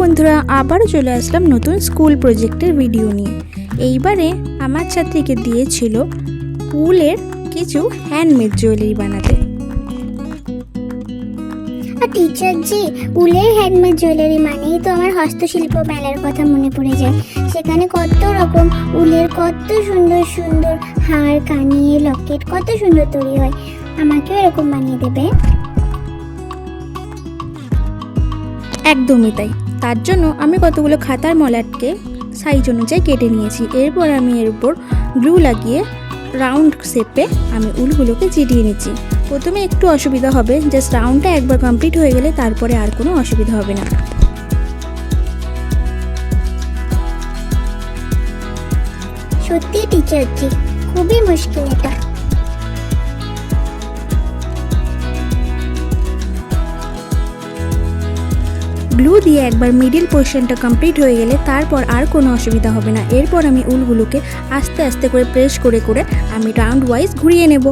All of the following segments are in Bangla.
বন্ধুরা, আবারও চলে আসলাম নতুন স্কুল প্রজেক্টের ভিডিও নিয়ে। এইবারে আমার ছাত্রীকে দিয়েছিল উলের কিছু হ্যান্ডমেড জুয়েলারি বানাতে। টিচার জি উলের হ্যান্ডমেড জুয়েলারি মানেই তো আমার হস্তশিল্প মেলার কথা মনে পড়ে যায়। সেখানে কত রকম উলের কত সুন্দর সুন্দর হার কানিয়ে লকেট, কত সুন্দর তৈরি হয়, আমাকেও এরকম বানিয়ে দেবে। একদমই তাই। তার জন্য আমি কতগুলো খাতার মলাটকে সাইজ অনুযায়ী কেটে নিয়েছি। এরপর আমি এর উপর গ্লু লাগিয়ে রাউন্ড শেপে আমি উলগুলোকে চিটিয়ে নিচ্ছি। প্রথমে একটু অসুবিধা হবে জাস্ট রাউন্ডটা একবার কমপ্লিট হয়ে গেলে তারপরে আর কোনো অসুবিধা হবে না। সত্যি টিচার খুবই মুশকিল এটা। গ্লু দিয়ে একবার মিডিল পোর্শনটা কমপ্লিট হয়ে গেলে তারপর আর কোনো অসুবিধা হবে না। এরপর আমি উলগুলোকে আস্তে আস্তে করে প্রেস করে করে আমি রাউন্ড ওয়াইজ ঘুরিয়ে নেব।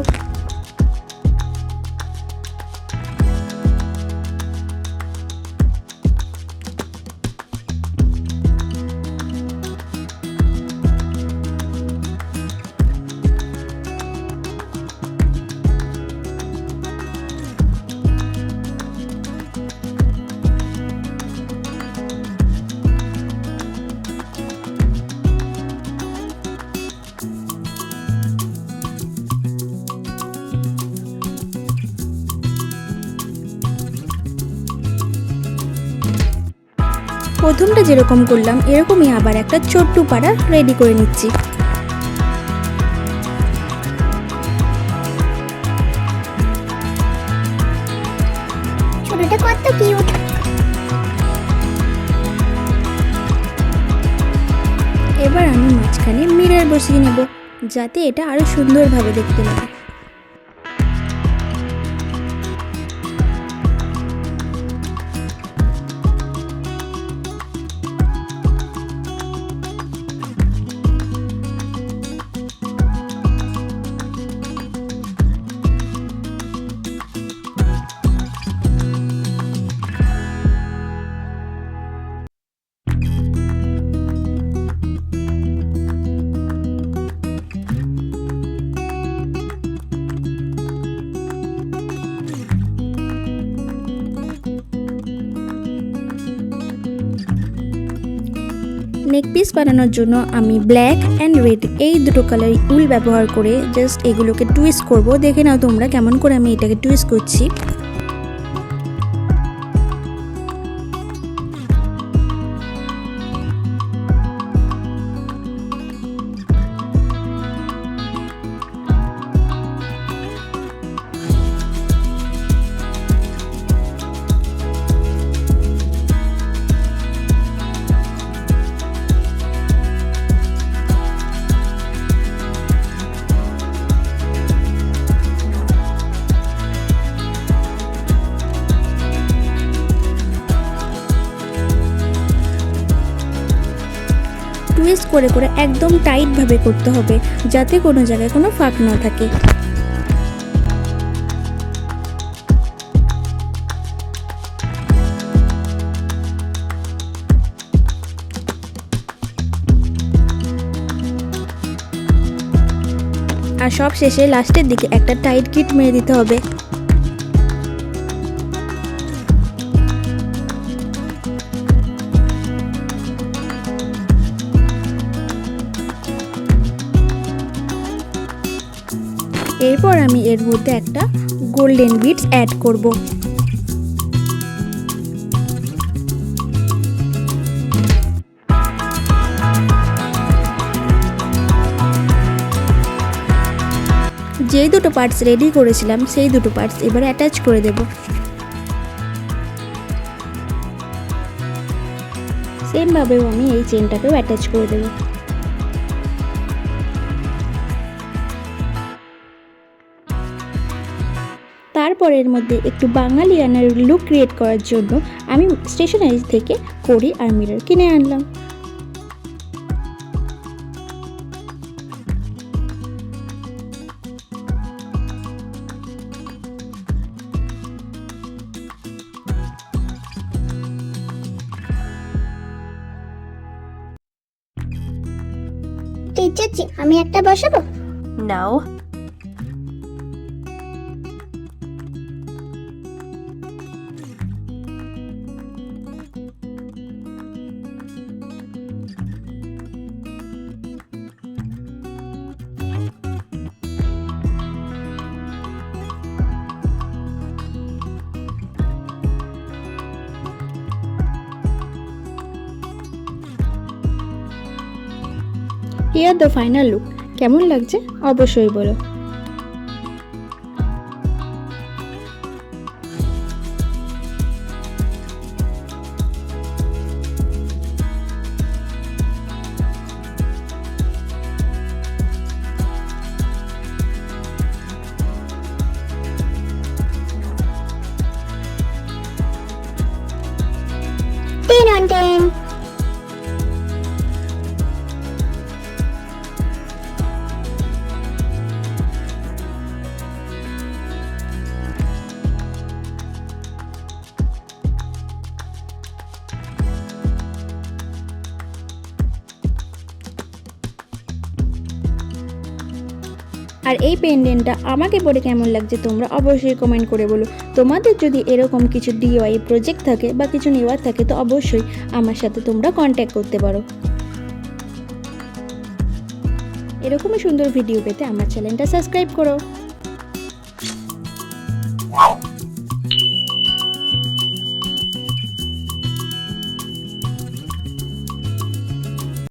প্রথমটা যেরকম করলাম এরকমই আবার একটা ছোট্ট পাড়া রেডি করে নিচ্ছি। ছোটটা কত কিউট এবার আমি মাঝখানে মিরর বসিয়ে নেব যাতে এটা আরও সুন্দরভাবে দেখতে লাগে। নেক পিস বানানোর জন্য আমি ব্ল্যাক অ্যান্ড রেড এই দুটো কালার উল ব্যবহার করে জাস্ট এগুলোকে টুইস্ট করব। দেখে নাও তোমরা কেমন করে আমি এটাকে টুইস্ট করছি। টুইস্ট করে করে একদম টাইটভাবে করতে হবে, যাতে কোনো জায়গায় কোনো ফাঁক না থাকে। আর সব শেষে লাস্টের দিকে একটা টাইট কিট মেরে দিতে হবে। এরপর আমি এর মধ্যে একটা গোল্ডেন বিটস অ্যাড করব। যেই দুটো পার্টস রেডি করেছিলাম, সেই দুটো পার্টস এবার অ্যাটাচ করে দেব। সেমভাবেও আমি এই চেনটাকেও অ্যাটাচ করে দেবো। তারপরের মধ্যে একটু বাঙালি লুক ক্রিয়েট করার জন্য আমি স্টেশনারি থেকে কড়ি আর মিরর কিনে আনলাম। টিচার আমি একটা বসাবো? নাও। হিয়ার দ্য ফাইনাল লুক কেমন লাগছে? অবশ্যই বলো। আর এই পেন্ডেন্টটা আমাকে পরে কেমন লাগছে তোমরা অবশ্যই কমেন্ট করে বলো। তোমাদের যদি এরকম কিছু ডিওয়াই প্রজেক্ট থাকে বা কিছু নেওয়ার থাকে তো অবশ্যই আমার সাথে তোমরা কন্ট্যাক্ট করতে পারো। এরকমই সুন্দর ভিডিও পেতে আমার চ্যানেলটা সাবস্ক্রাইব করো।